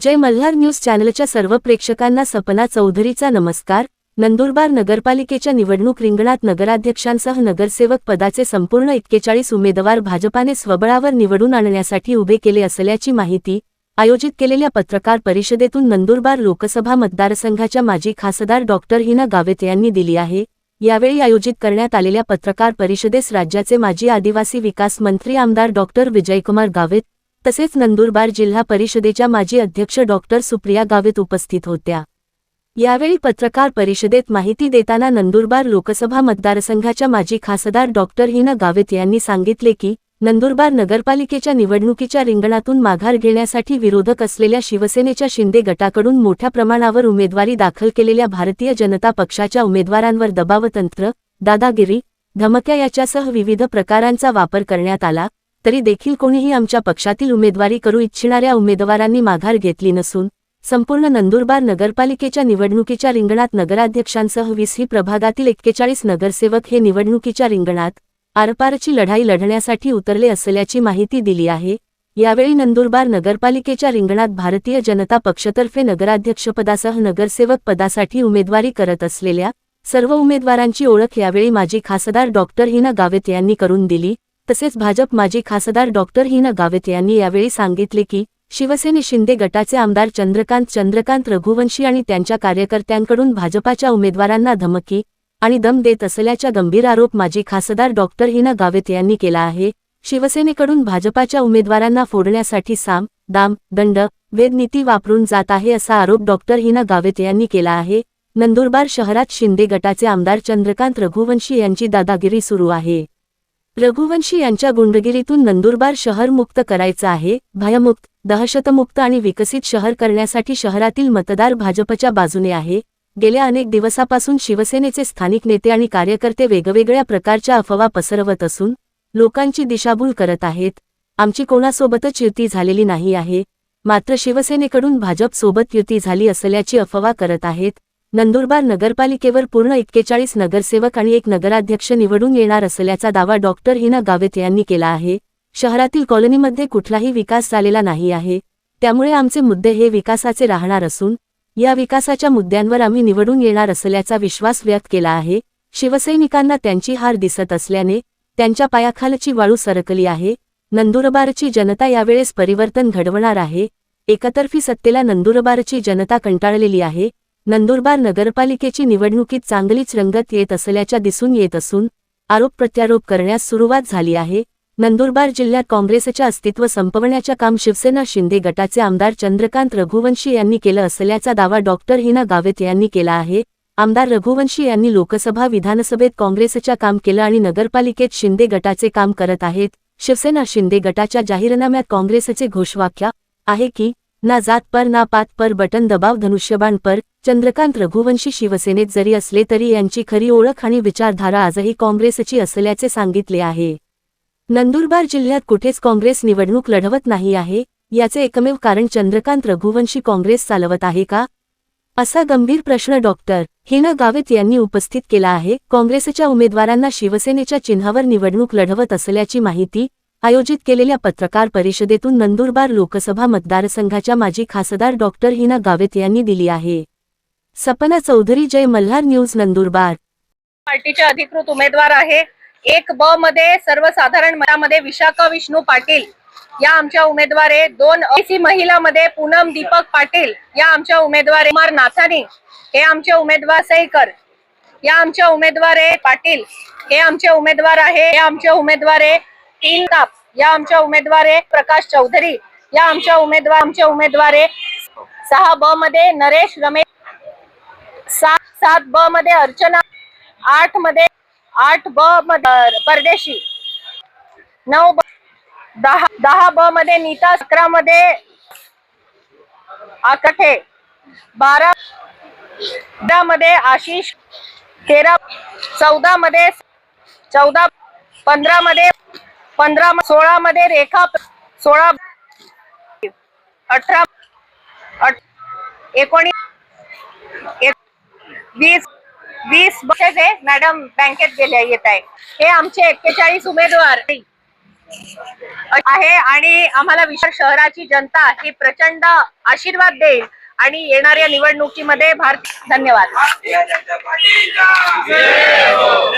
जय Malhar news चॅनलच्या सर्व प्रेक्षकांना सपना चौधरीचा नमस्कार. नंदुरबार नगरपालिकेच्या निवडणूक रिंगणात नगराध्यक्षांसह नगरसेवक पदाचे संपूर्ण एक्केचाळीस उमेदवार भाजपाने स्वबळावर निवडून आणण्यासाठी उभे केले असल्याची माहिती आयोजित केलेल्या पत्रकार परिषदेतून नंदुरबार लोकसभा मतदारसंघाच्या माजी खासदार डॉक्टर हिना गावेत यांनी दिली आहे. यावेळी आयोजित करण्यात आलेल्या पत्रकार परिषदेस राज्याचे माजी आदिवासी विकास मंत्री आमदार डॉक्टर विजयकुमार गावेत तसेच नंदुरबार जिल्हा परिषदेच्या माजी अध्यक्ष डॉक्टर सुप्रिया गावित उपस्थित होत्या. यावेळी पत्रकार परिषदेत माहिती देताना नंदुरबार लोकसभा मतदारसंघाच्या माजी खासदार डॉक्टर हिना गावित यांनी सांगितले की नंदुरबार नगरपालिकेच्या निवडणुकीच्या रिंगणातून माघार घेण्यासाठी विरोधक असलेल्या शिवसेनेच्या शिंदे गटाकडून मोठ्या प्रमाणावर उमेदवारी दाखल केलेल्या भारतीय जनता पक्षाच्या उमेदवारांवर दबावतंत्र दादागिरी धमक्या याच्यासह विविध प्रकारांचा वापर करण्यात आला तरी देखील कोणीही आमच्या पक्षातील उमेदवारी करू इच्छिणाऱ्या उमेदवारांनी माघार घेतली नसून संपूर्ण नंदुरबार नगरपालिकेच्या निवडणुकीच्या रिंगणात नगराध्यक्षांसह वीस ही प्रभागातील एक्केचाळीस नगरसेवक हे निवडणुकीच्या रिंगणात आरपारची लढाई लढण्यासाठी उतरले असल्याची माहिती दिली आहे. यावेळी नंदुरबार नगरपालिकेच्या रिंगणात भारतीय जनता पक्षतर्फे नगराध्यक्षपदासह नगरसेवक पदासाठी उमेदवारी करत असलेल्या सर्व उमेदवारांची ओळख यावेळी माजी खासदार डॉक्टर हिना गावित यांनी करून दिली. तसेच भाजप माजी खासदार डॉक्टर हिना गावित यांनी यावेळी सांगितले की शिवसेने शिंदे गटाचे आमदार चंद्रकांत चंद्रकांत रघुवंशी आणि त्यांच्या कार्यकर्त्यांकडून भाजपाच्या उमेदवारांना धमकी आणि दम देत असल्याचा गंभीर आरोप माजी खासदार डॉक्टर हिना गावित यांनी केला आहे. शिवसेनेकडून भाजपाच्या उमेदवारांना फोडण्यासाठी साम दाम दंड वेदनीती वापरून जात आहे असा आरोप डॉक्टर हिना गावित यांनी केला आहे. नंदुरबार शहरात शिंदे गटाचे आमदार चंद्रकांत रघुवंशी यांची दादागिरी सुरू आहे. रघुवंशी यांच्या गुंडगिरीतून नंदुरबार शहर मुक्त करायचं आहे. भयमुक्त दहशतमुक्त आणि विकसित शहर करण्यासाठी शहरातील मतदार भाजपच्या बाजूने आहे. गेल्या अनेक दिवसापासून शिवसेनेचे स्थानिक नेते आणि कार्यकर्ते वेगवेगळ्या प्रकारच्या अफवा पसरवत असून लोकांची दिशाभूल करत आहेत. आमची कोणासोबतच युती झालेली नाही आहे. मात्र शिवसेनेकडून भाजपसोबत युती झाली असल्याची अफवा करत आहेत. नंदुरबार नगरपालिकेवर पूर्ण एक्केचाळीस नगरसेवक आणि एक नगराध्यक्ष निवडून येणार असल्याचा दावा डॉक्टर हिना गावेत यांनी केला आहे. शहरातील कॉलनीमध्ये कुठलाही विकास झालेला नाही आहे. त्यामुळे आमचे मुद्दे हे विकासाचे राहणार असून या विकासाच्या मुद्द्यांवर आम्ही निवडून येणार असल्याचा विश्वास व्यक्त केला आहे. शिवसैनिकांना त्यांची हार दिसत असल्याने त्यांच्या पायाखालची वाळू सरकली आहे. नंदुरबारची जनता यावेळेस परिवर्तन घडवणार आहे. एकतर्फी सत्तेला नंदुरबारची जनता कंटाळलेली आहे. नंदुरबार नगरपालिकेची निवडणुकीत चांगलीच रंगत येत असल्याच्या दिसून येत असून आरोप प्रत्यारोप करण्यास सुरुवात झाली आहे. नंदुरबार जिल्ह्यात काँग्रेसच्या अस्तित्व संपवण्याच्या काम शिवसेना शिंदे गटाचे आमदार चंद्रकांत रघुवंशी यांनी केलं असल्याचा दावा डॉक्टर हिना गावित यांनी केला आहे. आमदार रघुवंशी यांनी लोकसभा विधानसभेत काँग्रेसच्या काम केलं आणि नगरपालिकेत शिंदे गटाचे काम करत आहेत. शिवसेना शिंदे गटाच्या जाहीरनाम्यात काँग्रेसचे घोषवाक्य आहे की ना जात पर ना पात पर बटन दबाव धनुष्यबाण पर चंद्रकांत रघुवंशी शिवसेनेत जरी असले तरी यांची खरी ओळख आणि विचारधारा आजही काँग्रेसची असल्याचे सांगितले आहे. नंदुरबार जिल्ह्यात कुठेच काँग्रेस निवडणूक लढवत नाही आहे याचे एकमेव कारण चंद्रकांत रघुवंशी काँग्रेस चालवत आहे का? असा गंभीर प्रश्न डॉक्टर हिना गावित यांनी उपस्थित केला आहे. काँग्रेसच्या उमेदवारांना शिवसेनेच्या चिन्हावर निवडणूक लढवत असल्याची माहिती आयोजित केलेल्या पत्रकार परिषदेतून नंदुरबार लोकसभा मतदारसंघाच्या माजी खासदार डॉक्टर हिना गावित यांनी दिली आहे. सपना चौधरी जय मल्हार न्यूज नंदुरबार. पार्टीचे अधिकृत उमेदवार आहे. एक ब मध्ये सर्वसाधारण मतामध्ये विशाखा विष्णू पाटील या आमच्या उमेदवार आहे दोन सी महिला मध्ये पूनम दीपक पाटील या आमच्या उमेदवार कुमार नाथानी हे आमचे उमेदवार सईकर या आमच्या उमेदवार आहे पाटील हे आमचे उमेदवार आहे. हे आमचे उमेदवार आहे तीन ताप या आमच्या उमेदवार आहे प्रकाश चौधरी या आमच्या उमेदवार आमचे उमेदवार आहे सहा ब मध्ये नरेश रमेश सात सात ब मध्ये अर्चना आठमध्ये आठ ब मध्ये परदेशी नऊ ब दहा दहा ब मध्ये नीता अकरा मध्ये आकठे बारा बारा मध्ये आशिष तेरा चौदा मध्ये चौदा पंधरा मध्ये पंधरा सोळा मध्ये रेखा सोळा अठरा एकोणीस वीस वीस बसेस आहे मॅडम बँकेत गेल्या येत आहे हे आमचे एक्केचाळीस उमेदवार आहे आणि आम्हाला विशाल शहराची जनता ही प्रचंड आशीर्वाद देईल आणि येणाऱ्या निवडणुकीमध्ये भारत धन्यवाद भारतीय जनता पार्टीचा जय हो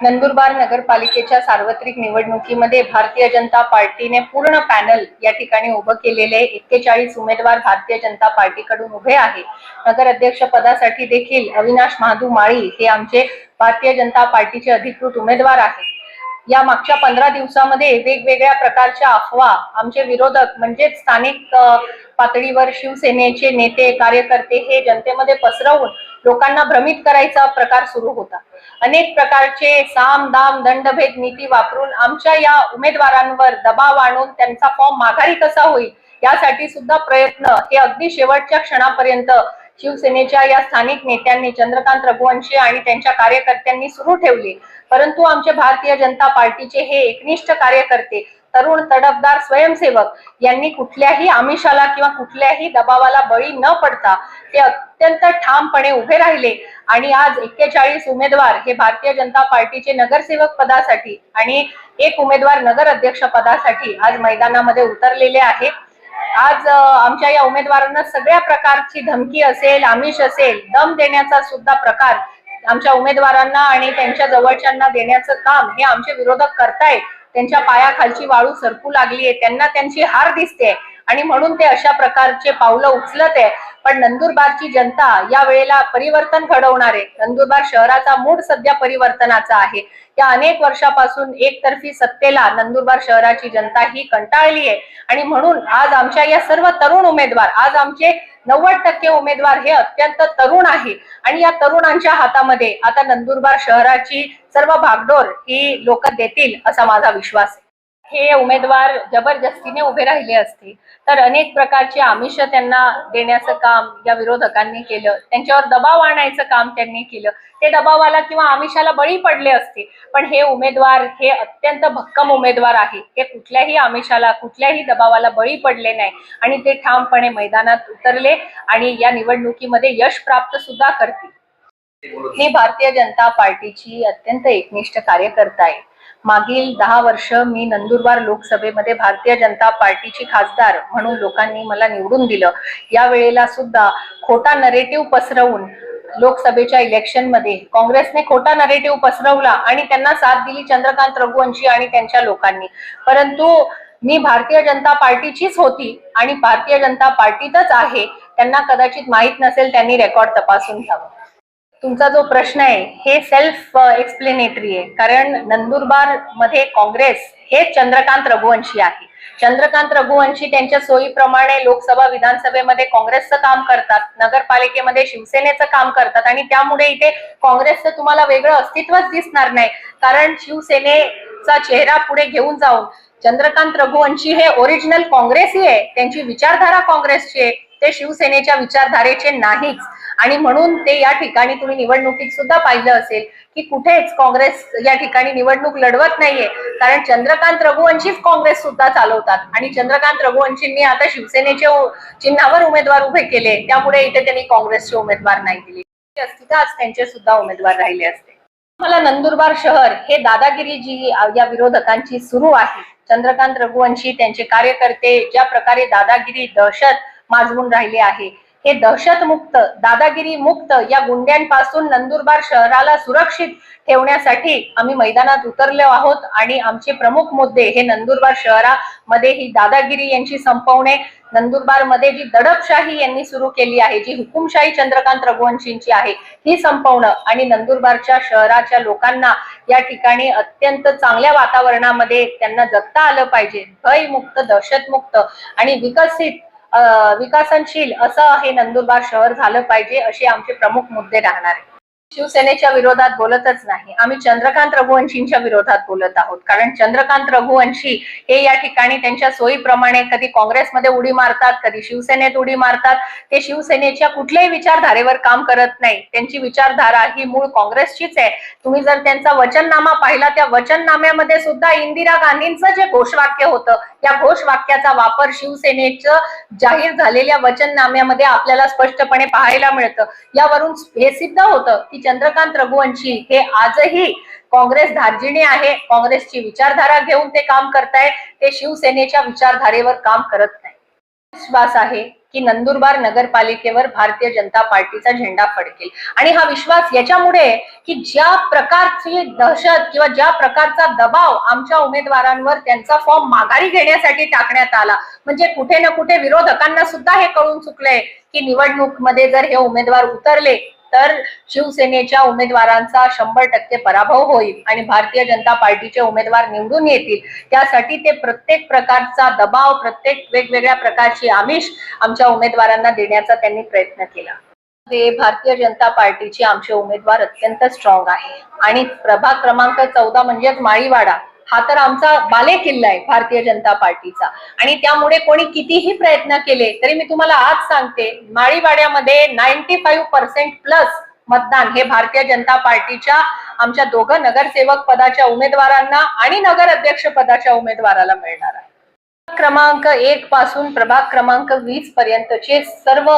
नंदुरबार नगरपालिकेच्या सार्वत्रिक निवडणुकीमध्ये भारतीय जनता पार्टीने पूर्ण पॅनल या ठिकाणी उभं केलेले एक्केचाळीस उमेदवार भारतीय जनता पार्टीकडून उभे आहे. नगर अध्यक्ष पदासाठी देखील अविनाश महादू माळी हे आमचे भारतीय जनता पार्टीचे अधिकृत उमेदवार आहेत. या मागच्या पंधरा दिवसामध्ये वेगवेगळ्या प्रकारच्या अफवा आमचे विरोधक म्हणजेच स्थानिक पातळीवर शिवसेनेचे नेते कार्यकर्ते हे जनतेमध्ये पसरवून लोकांना भ्रमित करायचा प्रकार सुरू होता. अनेक प्रकारचे साम दाम दंडभेद नीती वापरून आमच्या या उमेदवारांवर दबाव आणून त्यांचा फॉर्म माघारी कसा होईल यासाठी सुद्धा प्रयत्न. हे अगदी शेवटच्या क्षणापर्यंत शिवसेनेच्या या स्थानिक नेत्यांनी चंद्रकांत रघुवंशी आणि त्यांच्या कार्यकर्त्यांनी सुरू ठेवले. परंतु आमचे भारतीय जनता पार्टीचे हे एकनिष्ठ कार्यकर्ते तरुण तडफदार स्वयंसेवक यांनी कुठल्याही आमिषाला किंवा कुठल्याही दबावाला बळी न पडता ते अत्यंत ठामपणे उभे राहिले. आणि आज एक्केचाळीस उमेदवार हे भारतीय जनता पार्टीचे नगरसेवक पदासाठी आणि एक उमेदवार नगर अध्यक्ष पदासाठी आज मैदानामध्ये उतरलेले आहेत. आज आमच्या या उमेदवारांना सगळ्या प्रकारची धमकी असेल आमिष असेल दम देण्याचा सुद्धा प्रकार आमच्या उमेदवारांना आणि त्यांच्या जवळच्यांना देण्याचं काम हे आमचे विरोधक करतायत. त्यांच्या पायाखालची वाळू सरकू लागली आहे त्यांना त्यांची हार दिसते आणि म्हणून ते अशा प्रकारचे पावलं उचलत आहे. पण नंदुरबारची जनता या वेळेला परिवर्तन घडवणार आहे. नंदुरबार शहराचा मूड सध्या परिवर्तनाचा आहे. या अनेक वर्षापासून एकतर्फी सत्तेला नंदुरबार शहराची जनता ही कंटाळली आहे. आणि म्हणून आज आमच्या या सर्व तरुण उमेदवार आज आमचे नव्वद टक्के उमेदवार हे अत्यंत तरुण आहे. आणि या तरुणांच्या हातामध्ये आता नंदुरबार शहराची सर्व भागडोर ही लोक देतील असा माझा विश्वास आहे. हे उमेदवार जबरदस्तीने उभे राहिले असते तर अनेक प्रकारचे आमिष त्यांना देण्याचं काम या विरोधकांनी केलं. त्यांच्यावर दबाव आणायचं काम त्यांनी केलं. ते दबावाला किंवा आमिषाला बळी पडले असते पण हे उमेदवार हे अत्यंत भक्कम उमेदवार आहे. ते कुठल्याही आमिषाला कुठल्याही दबावाला बळी पडले नाही. आणि ते ठामपणे मैदानात उतरले आणि या निवडणुकीमध्ये यश प्राप्त सुद्धा करतील. मी भारतीय जनता पार्टीची अत्यंत एकनिष्ठ कार्यकर्ता आहे. मागील दहा वर्ष मी नंदुरबार लोकसभेमध्ये भारतीय जनता पार्टीची खासदार म्हणून लोकांनी मला निवडून दिलं. या वेळेला सुद्धा खोटा नरेटिव्ह पसरवून लोकसभेच्या इलेक्शनमध्ये काँग्रेसने खोटा नरेटिव्ह पसरवला आणि त्यांना साथ दिली चंद्रकांत रघुवंशी आणि त्यांच्या लोकांनी. परंतु मी भारतीय जनता पार्टीचीच होती आणि भारतीय जनता पार्टीतच आहे. त्यांना कदाचित माहीत नसेल त्यांनी रेकॉर्ड तपासून घ्यावं. तुमचा जो प्रश्न आहे हे सेल्फ एक्सप्लेनेटरी आहे. कारण नंदुरबारमध्ये काँग्रेस हे चंद्रकांत रघुवंशी आहे. चंद्रकांत रघुवंशी त्यांच्या सोयीप्रमाणे लोकसभा विधानसभेमध्ये काँग्रेसचं काम करतात नगरपालिकेमध्ये शिवसेनेचं काम करतात आणि त्यामुळे इथे काँग्रेसचं तुम्हाला वेगळं अस्तित्वच दिसणार नाही. कारण शिवसेनेचा चेहरा पुढे घेऊन जाऊन चंद्रकांत रघुवंशी हे ओरिजिनल काँग्रेसी आहे त्यांची विचारधारा काँग्रेसची आहे ते शिवसेनेच्या विचारधारेचे नाहीच. आणि म्हणून ते या ठिकाणी तुम्ही निवडणुकीत सुद्धा पाहिलं असेल की कुठेच काँग्रेस या ठिकाणी निवडणूक लढवत नाहीये. कारण चंद्रकांत रघुवंशीच काँग्रेस सुद्धा चालवतात. आणि चंद्रकांत रघुवंशींनी आता शिवसेनेच्या चिन्हावर उमेदवार उभे केले. त्यामुळे इथे त्यांनी काँग्रेसचे उमेदवार नाही दिले. असती आज त्यांचे सुद्धा उमेदवार राहिले असते. मला नंदुरबार शहर हे दादागिरी जी या विरोधकांची सुरू आहे. चंद्रकांत रघुवंशी त्यांचे कार्यकर्ते ज्या प्रकारे दादागिरी दहशत माजवून राहिले आहे हे दहशत मुक्त दादागिरी मुक्त या गुंड्यांपासून नंदुरबार शहराला सुरक्षित ठेवण्यासाठी आम्ही मैदानात उतरलो आहोत आणि आमचे प्रमुख मुद्दे हे नंदुरबार शहरामध्ये ही दादागिरी यांची संपवणे नंदुरबारमध्ये जी दडपशाही यांनी सुरू केली आहे जी हुकुमशाही चंद्रकांत रघुवंशींची आहे ही संपवणं आणि नंदुरबारच्या शहराच्या लोकांना या ठिकाणी अत्यंत चांगल्या वातावरणामध्ये त्यांना जगता आलं पाहिजे. भयमुक्त दहशतमुक्त आणि विकसित विकसनशील असं हे नंदुरबार शहर झालं पाहिजे असे आमचे प्रमुख मुद्दे राहणार आहेत. शिवसेनेच्या विरोधात बोलतच नाही. आम्ही चंद्रकांत रघुवंशींच्या विरोधात बोलत आहोत. कारण चंद्रकांत रघुवंशी हे या ठिकाणी त्यांच्या सोयीप्रमाणे कधी काँग्रेसमध्ये उडी मारतात कधी शिवसेनेत उडी मारतात. ते शिवसेनेच्या कुठल्याही विचारधारेवर काम करत नाही. त्यांची विचारधारा ही मूळ काँग्रेसचीच आहे. तुम्ही जर त्यांचा वचननामा पाहिला त्या वचननाम्यामध्ये सुद्धा इंदिरा गांधींचं जे घोषवाक्य होतं या घोषवाक्याचा वापर शिवसेनेचं जाहीर झालेल्या वचननाम्यामध्ये आपल्याला स्पष्टपणे पाहायला मिळतं. यावरून हे सिद्ध होतं की चंद्रकांत रघुवंशी हे आजही काँग्रेस धार्जिणी आहे. काँग्रेसची विचारधारा घेऊन ते काम करताय ते शिवसेनेच्या विचारधारेवर काम करत नाही विश्वास आहे. की नंदुरबार नगरपालिकेवर भारतीय जनता पार्टीचा झेंडा फडकेल. आणि हा विश्वास याच्यामुळे की ज्या प्रकारची दहशत किंवा ज्या प्रकारचा दबाव आमच्या उमेदवारांवर त्यांचा फॉर्म माघारी घेण्यासाठी टाकण्यात आला. म्हणजे कुठे ना कुठे विरोधकांना सुद्धा हे कळून चुकलंय की निवडणूकमध्ये जर हे उमेदवार उतरले तर शिवसेनेच्या उमेदवारांचा शंभर टक्के पराभव होईल आणि भारतीय जनता पार्टीचे उमेदवार निवडून येतील. त्यासाठी ते प्रत्येक प्रकारचा दबाव प्रत्येक वेगवेगळ्या प्रकारची आमिष आमच्या उमेदवारांना देण्याचा त्यांनी प्रयत्न केला. ते भारतीय जनता पार्टीचे आमचे उमेदवार अत्यंत स्ट्रॉंग आहे. आणि प्रभाग क्रमांक चौदा म्हणजेच माळीवाडा हा तर आमचा बाले किल्ला आहे भारतीय जनता पार्टीचा. आणि त्यामुळे कोणी कितीही प्रयत्न केले तरी मी तुम्हाला आज सांगते माळीवाड्यामध्ये नाईन्टी फाईव्ह पर्सेंट प्लस मतदान हे भारतीय जनता पार्टीच्या आमच्या दोघं नगरसेवक पदाच्या उमेदवारांना आणि नगर अध्यक्ष पदाच्या उमेदवाराला मिळणार आहे. क्रमांक एक पासून प्रभाग क्रमांक वीस पर्यंतचे सर्व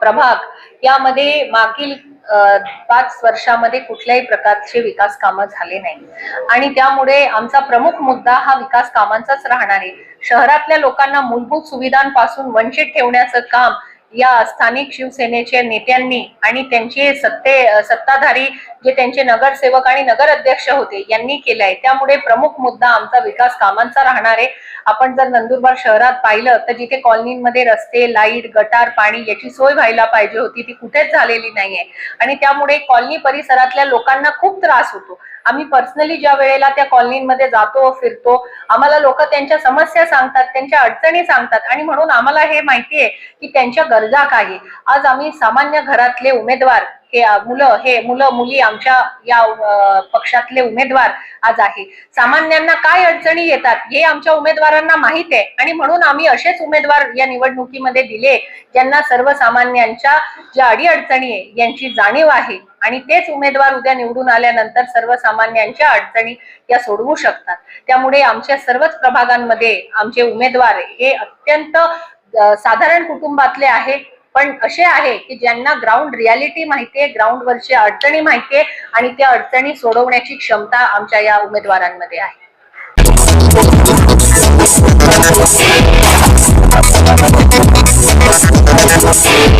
प्रभाग यामध्ये मागील पाच वर्षामध्ये कुठल्याही प्रकारचे विकास कामं झाले नाही आणि त्यामुळे आमचा प्रमुख मुद्दा हा विकास कामांचाच राहणार आहे. शहरातल्या लोकांना मूलभूत सुविधांपासून वंचित ठेवण्याचं काम या स्थानिक शिवसेनेच्या नेत्यांनी आणि त्यांचे सत्ते सत्ताधारी जे त्यांचे नगरसेवक आणि नगर अध्यक्ष होते यांनी केलंय. त्यामुळे प्रमुख मुद्दा आमचा विकास कामांचा राहणार आहे. आपण जर नंदुरबार शहरात पाहिलं तर जिथे कॉलनीमध्ये रस्ते लाइट गटार पाणी याची सोय व्हायला पाहिजे होती ती कुठेच झालेली नाहीये. आणि त्यामुळे कॉलनी परिसरातल्या लोकांना खूप त्रास होतो. आम्ही पर्सनली ज्या वेळेला त्या कॉलनीमध्ये जातो फिरतो आम्हाला लोक त्यांच्या समस्या सांगतात त्यांच्या अडचणी सांगतात आणि म्हणून आम्हाला हे माहितीये की त्यांच्या गरजा काय आज आम्ही सामान्य घरातले उमेदवार हे मुलं हे मुलं मुली आमच्या या पक्षातले उमेदवार आज आहे. सामान्यांना काय अडचणी येतात हे आमच्या उमेदवारांना माहीत आहे आणि म्हणून आम्ही असेच उमेदवार या निवडणुकीमध्ये दिले ज्यांना सर्वसामान्यांच्या ज्या अडीअडचणी आहे यांची जाणीव आहे. आणि तेच उमेदवार उद्या निवडून आल्यानंतर सर्वसामान्यांच्या अडचणी या सोडवू शकतात. त्यामुळे आमच्या सर्वच प्रभागांमध्ये आमचे उमेदवार हे अत्यंत साधारण कुटुंबातले आहे. पण असे आहे की ज्यांना ग्राउंड रियालिटी माहितीये ग्राउंड वरची अडचणी माहितीये आणि त्या अडचणी सोडवण्याची क्षमता आमच्या या उमेदवारांमध्ये आहे. Thank